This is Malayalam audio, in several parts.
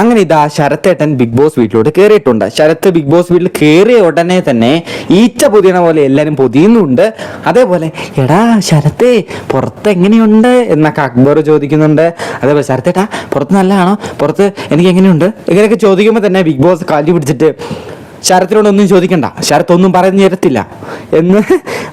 അങ്ങനെ ഇതാ ശരത്തേട്ടൻ ബിഗ് ബോസ് വീട്ടിലോട്ട് കയറിയിട്ടുണ്ട് ശരത്ത് ബിഗ് ബോസ് വീട്ടിൽ കയറിയ ഉടനെ തന്നെ ഈച്ച പൊതിയണ പോലെ എല്ലാവരും പൊതിയുന്നുണ്ട്. അതേപോലെ എടാ ശരത്തേ പുറത്ത് എങ്ങനെയുണ്ട്? എന്നൊക്കെ അക്ബർ ചോദിക്കുന്നുണ്ട്. അതേപോലെ ശരത്തേട്ടാ പുറത്ത് നല്ലതാണോ? പുറത്ത് എനിക്ക് എങ്ങനെയുണ്ട്? ഇങ്ങനെയൊക്കെ ചോദിക്കുമ്പോൾ തന്നെ ബിഗ് ബോസ് കാലി പിടിച്ചിട്ട് ശരത്തിനോട് ഒന്നും ചോദിക്കണ്ട. ശരത്ത് ഒന്നും പറഞ്ഞു തരത്തില്ല എന്ന്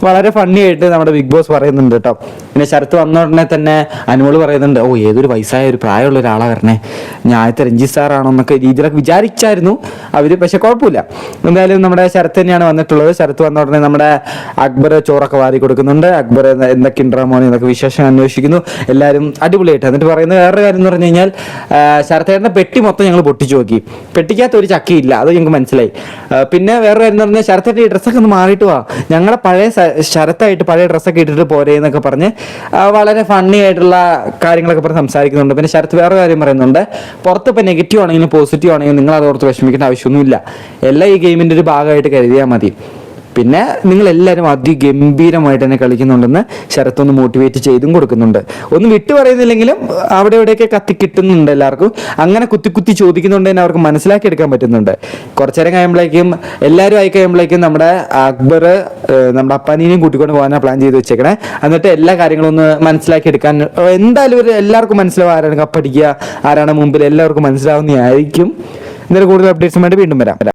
വളരെ ഫണ്ണി ആയിട്ട് നമ്മുടെ ബിഗ് ബോസ് പറയുന്നുണ്ട് കേട്ടോ പിന്നെ ശരത്ത് വന്ന ഉടനെ തന്നെ അനുമോൾ പറയുന്നുണ്ട് ഓ ഏതൊരു വയസ്സായ ഒരു പ്രായമുള്ള ഒരാളാ വരണേ. ഞാൻ ആദ്യത്തെ രഞ്ജിത്ത് സാറാണോ എന്നൊക്കെ രീതിയിലൊക്കെ വിചാരിച്ചായിരുന്നു. അവർ പക്ഷെ കുഴപ്പമില്ല. എന്തായാലും നമ്മുടെ ശരത്ത് തന്നെയാണ് വന്നിട്ടുള്ളത്. ശരത്ത് വന്ന ഉടനെ നമ്മുടെ അക്ബർ ചോറൊക്കെ വാരി കൊടുക്കുന്നുണ്ട്. അക്ബർ എന്ത- എന്തൊക്കെ ഉണ്ടോ എന്നൊക്കെ വിശേഷം അന്വേഷിക്കുന്നു. എല്ലാവരും അടിപൊളിയായിട്ട്. എന്നിട്ട് പറയുന്നത് വേറൊരു കാര്യം എന്ന് പറഞ്ഞു കഴിഞ്ഞാൽ ശരത്തേട്ടന്റെ പെട്ടി മൊത്തം ഞങ്ങൾ പൊട്ടിച്ചു നോക്കി. പെട്ടിക്കകത്ത് ഒരു ചക്കിയില്ല. അത് ഞങ്ങൾക്ക് മനസ്സിലായി. പിന്നെ വേറെ എന്ന് പറഞ്ഞാൽ ശരത്തേട്ട ഈ ഡ്രസ്സൊക്കെ ഒന്ന് മാറിയിട്ട് വാ. ഞങ്ങളെ പഴയ ശരത്തായിട്ട് പഴയ ഡ്രസ്സൊക്കെ ഇട്ടിട്ട് പോരേ എന്നൊക്കെ പറഞ്ഞ് വളരെ ഫണ്ണി ആയിട്ടുള്ള കാര്യങ്ങളൊക്കെ പറഞ്ഞ് സംസാരിക്കുന്നുണ്ട്. പിന്നെ ശരത്ത് വേറെ കാര്യം പറയുന്നുണ്ട്. പുറത്ത് ഇപ്പം നെഗറ്റീവ് ആണെങ്കിലും പോസിറ്റീവ് ആണെങ്കിലും നിങ്ങൾ അതോർത്ത് വിഷമിക്കേണ്ട ആവശ്യമൊന്നുമില്ല. എല്ലാം ഈ ഗെയിമിന്റെ ഒരു ഭാഗമായിട്ട് കരുതിയാൽ മതി. പിന്നെ നിങ്ങൾ എല്ലാവരും അതിഗംഭീരമായിട്ട് തന്നെ കളിക്കുന്നുണ്ടെന്ന് ശരത്ത് ഒന്ന് മോട്ടിവേറ്റ് ചെയ്തും കൊടുക്കുന്നുണ്ട്. ഒന്നും വിട്ടു പറയുന്നില്ലെങ്കിലും അവിടെ ഇവിടെയൊക്കെ കത്തി കിട്ടുന്നുണ്ട് എല്ലാവർക്കും. അങ്ങനെ കുത്തി കുത്തി ചോദിക്കുന്നുണ്ട് തന്നെ അവർക്ക് മനസ്സിലാക്കി എടുക്കാൻ പറ്റുന്നുണ്ട്. കുറച്ചു നേരം കഴിയുമ്പോഴേക്കും എല്ലാവരും ആയി കഴിയുമ്പോഴേക്കും നമ്മുടെ അക്ബർ നമ്മുടെ അപ്പാനീനെയും കൂട്ടിക്കൊണ്ട് പോകാനാണ് പ്ലാൻ ചെയ്ത് വെച്ചേക്കണേ. എന്നിട്ട് എല്ലാ കാര്യങ്ങളും ഒന്ന് മനസ്സിലാക്കി എടുക്കാൻ എന്തായാലും ഒരു എല്ലാവർക്കും മനസ്സിലാവും ആരാണ് കപ്പടിക്കുക ആരാണ് മുമ്പിൽ. എല്ലാവർക്കും മനസ്സിലാവുന്നതായിരിക്കും. ഇന്നലെ കൂടുതൽ അപ്ഡേറ്റ്സുമായിട്ട് വീണ്ടും വരാം.